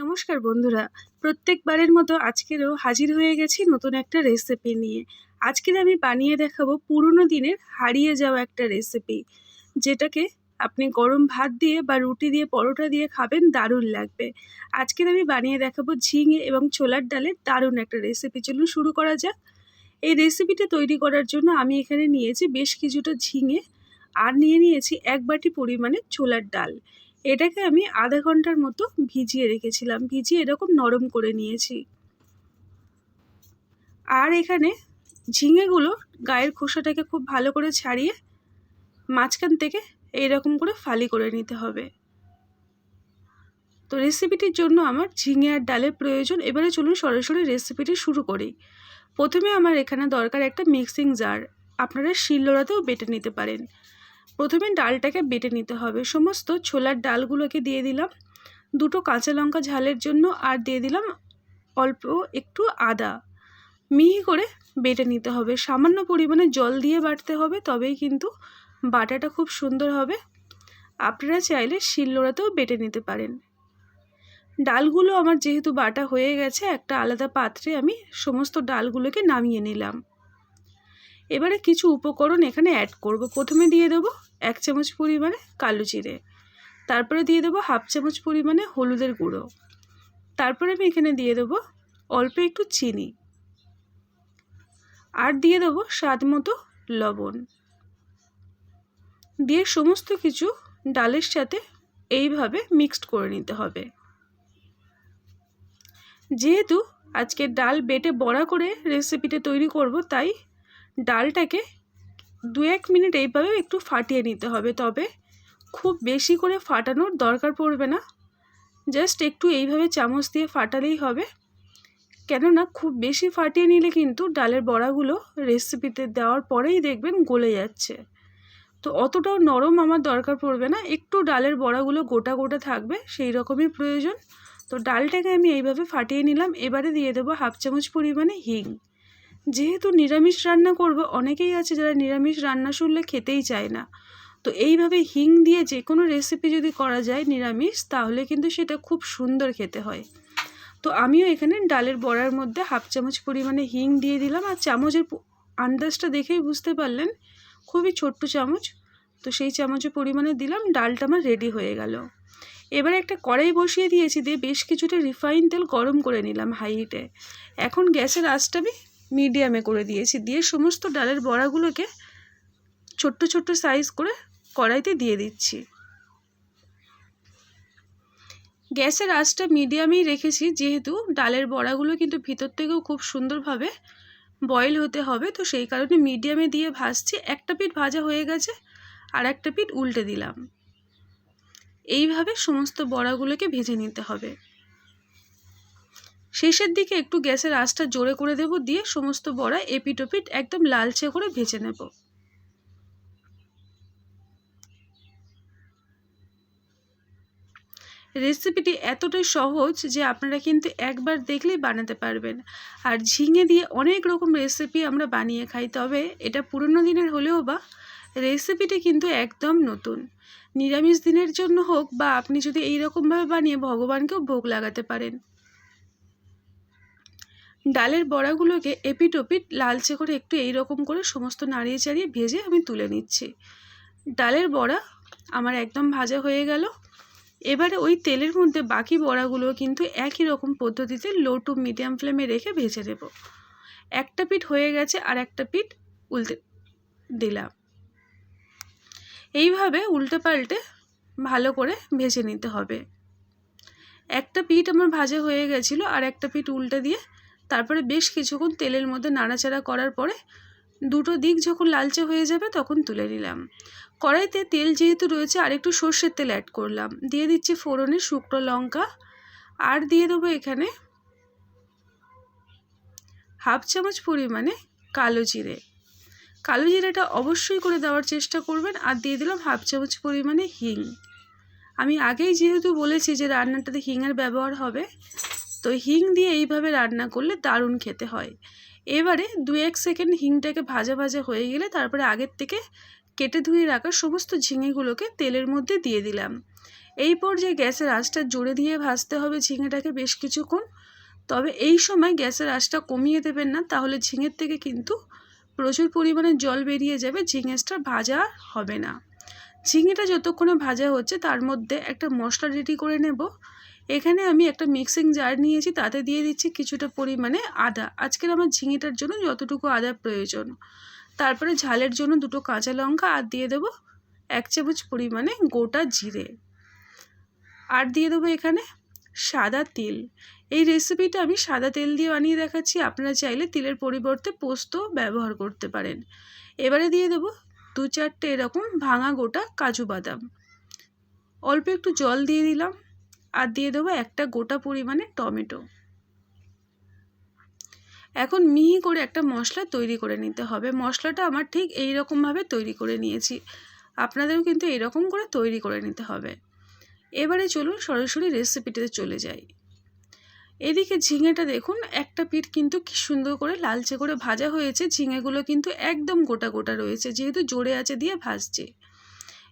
নমস্কার বন্ধুরা। প্রত্যেকবারের মতো আজকেরও হাজির হয়ে গেছি নতুন একটা রেসিপি নিয়ে। আজকের আমি বানিয়ে দেখাবো পুরনো দিনের হারিয়ে যাওয়া একটা রেসিপি যেটাকে আপনি গরম ভাত দিয়ে বা রুটি দিয়ে, পরোটা দিয়ে খাবেন, দারুণ লাগবে। আজকের আমি বানিয়ে দেখাবো ঝিঙে এবং ছোলার ডালের দারুণ একটা রেসিপি চলুন শুরু করা যাক। এই রেসিপিটা তৈরি করার জন্য আমি এখানে নিয়েছি বেশ কিছুটা ঝিঙে, আর নিয়ে নিয়েছি এক বাটি পরিমাণে ছোলার ডাল। এটাকে আমি আধা ঘণ্টার মতো ভিজিয়ে রেখেছিলাম, ভিজিয়ে এরকম নরম করে নিয়েছি। আর এখানে ঝিঙেগুলো গায়ের খোসাটাকে খুব ভালো করে ছাড়িয়ে মাঝখান থেকে এইরকম করে ফালি করে নিতে হবে। তো রেসিপিটির জন্য আমার ঝিঙে আর ডালের প্রয়োজন, এবারে চলুন সরাসরি রেসিপিটি শুরু করি। প্রথমে আমার এখানে দরকার একটা মিক্সিং জার, আপনারা শিলনোড়াতেও বেটে নিতে পারেন। প্রথমে ডালটাকে বেটে নিতে হবে। সমস্ত ছোলার ডালগুলোকে দিয়ে দিলাম। দুটো কাঁচা লঙ্কা ঝালের জন্য আর দিয়ে দিলাম অল্প একটু আদা। মিহি করে বেটে নিতে হবে। সামান্য পরিমাণে জল দিয়ে বাটতে হবে, তবেই কিন্তু বাটাটা খুব সুন্দর হবে। আপনারা চাইলে শিলনোড়াতেও বেটে নিতে পারেন। ডালগুলো আমার যেহেতু বাটা হয়ে গেছে, একটা আলাদা পাত্রে আমি সমস্ত ডালগুলোকে নামিয়ে নিলাম। এবারে কিছু উপকরণ এখানে অ্যাড করব। প্রথমে দিয়ে দেবো এক চামচ পরিমাণে কালো জিরে। তারপরে দিয়ে দেবো হাফ চামচ পরিমাণে হলুদের গুঁড়ো। তারপরে আমি এখানে দিয়ে দেবো অল্প একটু চিনি। আর দিয়ে দেবো স্বাদ মতো লবণ। দিয়ে সমস্ত কিছু ডালের সাথে এইভাবে মিক্সড করে নিতে হবে। যেহেতু আজকে ডাল বেটে বড়া করে রেসিপিটা তৈরি করব, তাই ডালটাকে দু এক মিনিট এইভাবে একটু ফাটিয়ে নিতে হবে। তবে খুব বেশি করে ফাটানোর দরকার পড়বে না। জাস্ট একটু এইভাবে চামচ দিয়ে ফাটালেই হবে। কেননা খুব বেশি ফাটিয়ে নিলে কিন্তু ডালের বড়াগুলো রেসিপিতে দেওয়ার পরেই দেখবেন গলে যাচ্ছে। তো অতটাও নরম আমার দরকার পড়বে না। একটু ডালের বড়াগুলো গোটা গোটা থাকবে, সেই রকমই প্রয়োজন। তো ডালটাকে আমি এইভাবে ফাটিয়ে নিলাম। এবারে দিয়ে দেবো হাফ চামচ পরিমাণে হিং। যেহেতু নিরামিষ রান্না করব, অনেকেই আছে যারা নিরামিষ রান্না শুনলে খেতেই চায় না। তো এইভাবে হিং দিয়ে যে কোনো রেসিপি যদি করা যায় নিরামিষ, তাহলে কিন্তু সেটা খুব সুন্দর খেতে হয়। তো আমিও এখানে ডালের বড়ার মধ্যে হাফ চামচ পরিমাণে হিং দিয়ে দিলাম আর চামচের আন্দাজটা দেখেই বুঝতে পারলেন, খুবই ছোট্ট চামচ। তো সেই চামচের পরিমাণে দিলাম, ডালটা আমার রেডি হয়ে গেল। এবার একটা কড়াই বসিয়ে দিয়েছি দিয়ে বেশ কিছুটা রিফাইন তেল গরম করে নিলাম হাই হিটে এখন গ্যাসের আঁচটা আমি মিডিয়ামে করে দিয়েছি। দিয়ে সমস্ত ডালের বড়াগুলোকে ছোট্ট ছোট্ট সাইজ করে কড়াইতে দিয়ে দিচ্ছি। গ্যাসের আঁচটা মিডিয়ামেই রেখেছি, যেহেতু ডালের বড়াগুলো কিন্তু ভিতর থেকেও খুব সুন্দরভাবে বয়েল হতে হবে। তো সেই কারণে মিডিয়ামে দিয়ে ভাজছি। একটা পিঠ ভাজা হয়ে গেছে, আর একটা পিঠ উল্টে দিলাম। এইভাবে সমস্ত বড়াগুলোকে ভেজে নিতে হবে। শেষের দিকে একটু গ্যাসের আঁচটা জোরে করে দেব, দিয়ে সমস্ত বড়া এপিটোপিট একদম লালচে করে ভেজে নেব। রেসিপিটি এতটাই সহজ যে আপনারা কিন্তু একবার দেখলেই বানাতে পারবেন। আর ঝিঙে দিয়ে অনেক রকম রেসিপি আমরা বানিয়ে খাই, তবে এটা পুরনো দিনের হলেও বা রেসিপিটি কিন্তু একদম নতুন। নিরামিষ দিনের জন্য হোক বা আপনি যদি এই রকমভাবে বানিয়ে ভগবানকেও ভোগ লাগাতে পারেন। ডালের বড়াগুলোকে এপিট ওপিট লালচে করে একটু এই রকম করে সমস্ত নাড়িয়ে চাড়িয়ে ভেজে আমি তুলে নিচ্ছি। ডালের বড়া আমার একদম ভাজা হয়ে গেল। এবারে ওই তেলের মধ্যে বাকি বড়াগুলো কিন্তু একই রকম পদ্ধতিতে লো টু মিডিয়াম ফ্লেমে রেখে ভেজে দেব একটা পিঠ হয়ে গেছে আর একটা পিঠ উল্টে দিলাম। এইভাবে উল্টে পাল্টে ভালো করে ভেজে নিতে হবে। একটা পিঠ আমার ভাজা হয়ে গেছিল আর একটা পিঠ উল্টে দিয়ে তারপরে বেশ কিছুক্ষণ তেলের মধ্যে নাড়াচাড়া করার পরে দুটো দিক যখন লালচে হয়ে যাবে তখন তুলে নিলাম। কড়াইতে তেল যেহেতু রয়েছে আর একটু সর্ষের তেল অ্যাড করলাম। দিয়ে দিচ্ছি ফোড়নে শুকনো লঙ্কা আর দিয়ে দেবো এখানে হাফ চামচ পরিমাণে কালো জিরে। কালো জিরেটা অবশ্যই করে দেওয়ার চেষ্টা করবেন আর দিয়ে দিলাম হাফ চামচ পরিমাণে হিং। আমি আগেই যেহেতু বলেছি যে রান্নাটাতে হিংয়ের ব্যবহার হবে তো হিং দিয়ে এইভাবে রান্না করলে দারুণ খেতে হয়। এবারে দু এক সেকেন্ড হিংটাকে ভাজা ভাজা হয়ে গেলে তারপরে আগের থেকে কেটে ধুয়ে রাখা সমস্ত ঝিঙেগুলোকে তেলের মধ্যে দিয়ে দিলাম। এই পর্যায়ে গ্যাসের আঁচটা জোরে দিয়ে ভাজতে হবে ঝিঙেটাকে বেশ কিছুক্ষণ। তবে এই সময় গ্যাসের আঁচটা কমিয়ে দেবেন না, তাহলে ঝিঙের থেকে কিন্তু প্রচুর পরিমাণে জল বেরিয়ে যাবে ঝিঙেসটা ভাজা হবে না। ঝিঙেটা যতক্ষণে ভাজা হচ্ছে তার মধ্যে একটা মশলা রেডি করে নেব। এখানে আমি একটা মিক্সিং জার নিয়েছি, তাতে দিয়ে দিচ্ছি কিছুটা পরিমাণে আদা। আজকের আমার ঝিঙেটার জন্য যতটুকু আদা প্রয়োজন। তারপরে ঝালের জন্য দুটো কাঁচা লঙ্কা আর দিয়ে দেবো এক চামচ পরিমাণে গোটা জিরে। আর দিয়ে দেবো এখানে সাদা তেল। এই রেসিপিটা আমি সাদা তেল দিয়ে বানিয়ে দেখাচ্ছি। আপনারা চাইলে তিলের পরিবর্তে পোস্ত ব্যবহার করতে পারেন। এবারে দিয়ে দেবো দু চারটে এরকম ভাঙা গোটা কাজু বাদাম। অল্প একটু জল দিয়ে দিলাম আর দিয়ে দেবো একটা গোটা পরিমাণে টমেটো। এখন মিহি করে একটা মশলা তৈরি করে নিতে হবে। মশলাটা আমার ঠিক এই রকমভাবে তৈরি করে নিয়েছি। আপনাদেরও কিন্তু এরকম করে তৈরি করে নিতে হবে। এবারে চলুন সরাসরি রেসিপিটাতে চলে যাই। এদিকে ঝিঙেটা দেখুন, একটা পিঠ কিন্তু কি সুন্দর করে লালচে করে ভাজা হয়েছে। ঝিঙেগুলো কিন্তু একদম গোটা গোটা রয়েছে, যেহেতু জোরে আছে দিয়ে ভাজছে।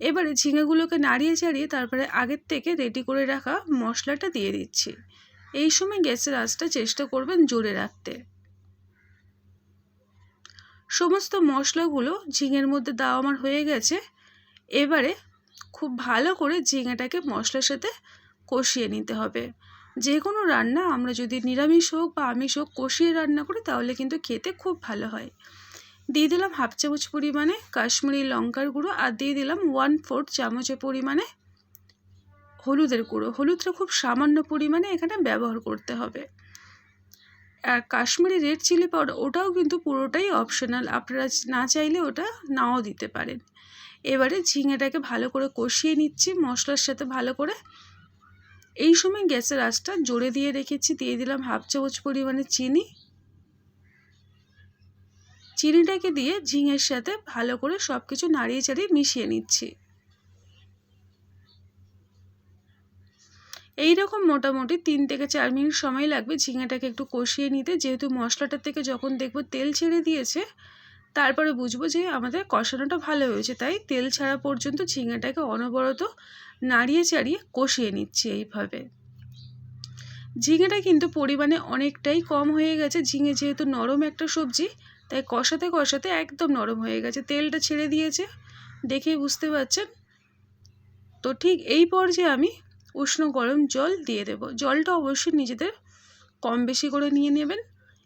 এবারে ঝিঙেগুলোকে নাড়িয়ে চাড়িয়ে তারপরে আগের থেকে রেডি করে রাখা মশলাটা দিয়ে দিচ্ছি। এই সময় গ্যাসের আঁচটা চেষ্টা করবেন জোরে রাখতে। সমস্ত মশলাগুলো ঝিঙের মধ্যে দাও আমার হয়ে গেছে। এবারে খুব ভালো করে ঝিঙেটাকে মশলার সাথে কষিয়ে নিতে হবে। যে কোনো রান্না আমরা যদি নিরামিষ হোক বা আমিষ হোক কষিয়ে রান্না করি, তাহলে কিন্তু খেতে খুব ভালো হয়। দিয়ে দিলাম হাফ চামচ পরিমাণে কাশ্মীরি লঙ্কার গুঁড়ো আর দিয়ে দিলাম ওয়ান ফোর্থ চামচের পরিমাণে হলুদের গুঁড়ো। হলুদটা খুব সামান্য পরিমাণে এখানে ব্যবহার করতে হবে। আর কাশ্মীরি রেড চিলি পাউডার ওটাও কিন্তু পুরোটাই অপশনাল আপনারা না চাইলে ওটা নাও দিতে পারেন। এবারে ঝিঙেটাকে ভালো করে কষিয়ে নিচ্ছি, মশলার সাথে ভালো করে এই সময় গ্যাসের আঁচটা জোরে দিয়ে রেখেছি, দিয়ে দিলাম হাফ চামচ পরিমাণে চিনি। চিনিটাকে দিয়ে ঝিঙের সাথে ভালো করে সব কিছু নাড়িয়ে চাড়িয়ে মিশিয়ে নিচ্ছি। এইরকম মোটামুটি তিন থেকে চার মিনিট সময় লাগবে ঝিঙেটাকে একটু কষিয়ে নিতে। যেহেতু মশলাটার থেকে যখন দেখব তেল ছেড়ে দিয়েছে তারপরে বুঝব যে আমাদের কষানোটা ভালো হয়েছে, তাই তেল ছাড়া পর্যন্ত ঝিঙেটাকে অনবরত নাড়িয়ে চাড়িয়ে কষিয়ে নিচ্ছি এইভাবে। ঝিঙেটা কিন্তু পরিমাণে অনেকটাই কম হয়ে গেছে, ঝিঙে যেহেতু নরম একটা সবজি, তাই কষাতে কষাতে একদম নরম হয়ে গেছে, তেলটা ছেড়ে দিয়েছে দেখেই বুঝতে পারছেন? তো ঠিক এই পর্যায়ে আমি উষ্ণ গরম জল দিয়ে দেব, জলটা অবশ্যই নিজেদের কম বেশি করে নিয়ে নেবেন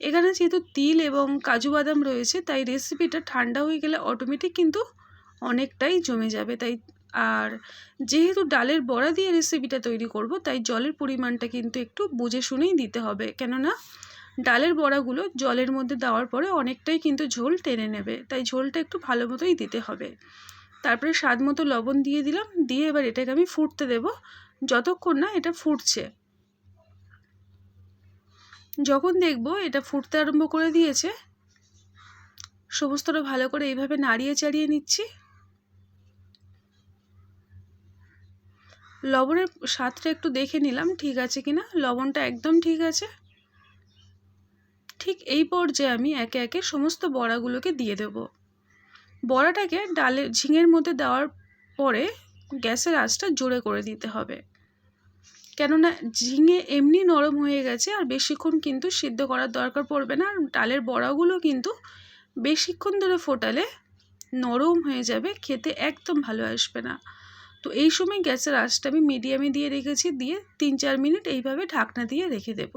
এখানে যেহেতু তিল এবং কাজু বাদাম রয়েছে, তাই রেসিপিটা ঠান্ডা হয়ে গেলে অটোমেটিক কিন্তু অনেকটাই জমে যাবে। তাই আর যেহেতু ডালের বড়া দিয়ে রেসিপিটা তৈরি করব, তাই জলের পরিমাণটা কিন্তু একটু বুঝে শুনেই দিতে হবে। কেননা, ডালের বড়াগুলো জলের মধ্যে দেওয়ার পরে অনেকটাই কিন্তু ঝোল টেনে নেবে, তাই ঝোলটা একটু ভালো মতোই দিতে হবে। তারপরে স্বাদ মতো লবণ দিয়ে দিলাম, দিয়ে এবার এটাকে আমি ফুটতে দেব। যতক্ষণ না এটা ফুটছে যখন দেখব এটা ফুটতে আরম্ভ করে দিয়েছে, সমস্তটা ভালো করে এইভাবে নাড়িয়ে চাড়িয়ে নিচ্ছি। লবণের স্বাদটা একটু দেখে নিলাম, ঠিক আছে কিনা? লবণটা একদম ঠিক আছে। ঠিক এই পর্যায়ে আমি একে একে সমস্ত বড়াগুলোকে দিয়ে দেব। বড়াটাকে ডালে ঝিঙের মধ্যে দেওয়ার পরে গ্যাসের আঁচটা জোরে করে দিতে হবে। কেননা ঝিঙে এমনি নরম হয়ে গেছে আর বেশিক্ষণ কিন্তু সিদ্ধ করার দরকার পড়বে না। আর ডালের বড়াগুলো কিন্তু বেশিক্ষণ ধরে ফোটালে নরম হয়ে যাবে, খেতে একদম ভালো আসবে না। তো এই সময় গ্যাসের আঁচটা আমি মিডিয়ামে দিয়ে রেখেছি, দিয়ে তিন চার মিনিট এইভাবে ঢাকনা দিয়ে রেখে দেব।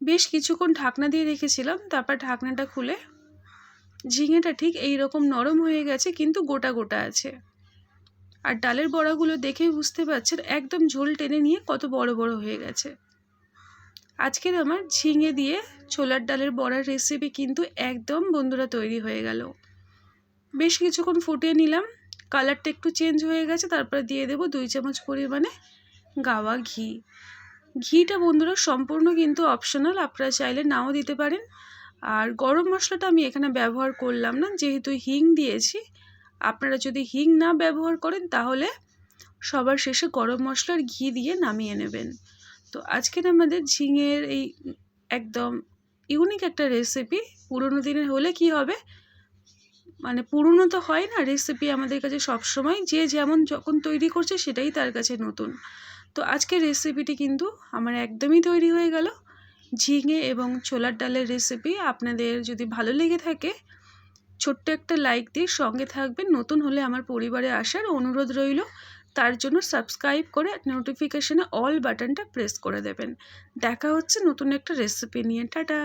বেশ কিছুক্ষণ ঢাকনা দিয়ে রেখেছিলাম, তারপর ঢাকনাটা খুলে ঝিঙেটা ঠিক এই রকম নরম হয়ে গেছে, কিন্তু গোটা গোটা আছে। আর ডালের বড়াগুলো দেখেই বুঝতে পারছেন, একদম ঝোল টেনে নিয়ে কত বড় বড় হয়ে গেছে। আজকের আমার ঝিঙে দিয়ে ছোলার ডালের বড়ার রেসিপি কিন্তু একদম বন্ধুরা তৈরি হয়ে গেল। বেশ কিছুক্ষণ ফুটিয়ে নিলাম কালারটা একটু চেঞ্জ হয়ে গেছে, তারপরে দিয়ে দেব দুই চামচ পরিমাণে গাওয়া ঘি। ঘিটা বন্ধুরা সম্পূর্ণ কিন্তু অপশনাল আপনারা চাইলে নাও দিতে পারেন। আর গরম মশলাটা আমি এখানে ব্যবহার করলাম না, যেহেতু হিং দিয়েছি। আপনারা যদি হিং না ব্যবহার করেন, তাহলে সবার শেষে গরম মশলার ঘি দিয়ে নামিয়ে নেবেন। তো আজকের আমাদের ঝিঙের এই একদম ইউনিক একটা রেসিপি পুরনো দিনের হলে কি হবে? মানে পুরনো তো হয় না রেসিপি আমাদের কাছে সবসময়। যে যেমন যখন তৈরি করছে, সেটাই তার কাছে নতুন। তো আজকের রেসিপিটি কিন্তু আমার একদমই তৈরি হয়ে গেল। ঝিঙে এবং ছোলার ডালের রেসিপি আপনাদের যদি ভালো লেগে থাকে, ছোট্ট একটা লাইক দিয়ে সঙ্গে থাকবেন। নতুন হলে আমার পরিবারে আসার অনুরোধ রইল। তার জন্য সাবস্ক্রাইব করে নোটিফিকেশানে অল বাটনটা প্রেস করে দেবেন। দেখা হচ্ছে নতুন একটা রেসিপি নিয়ে। টাটা!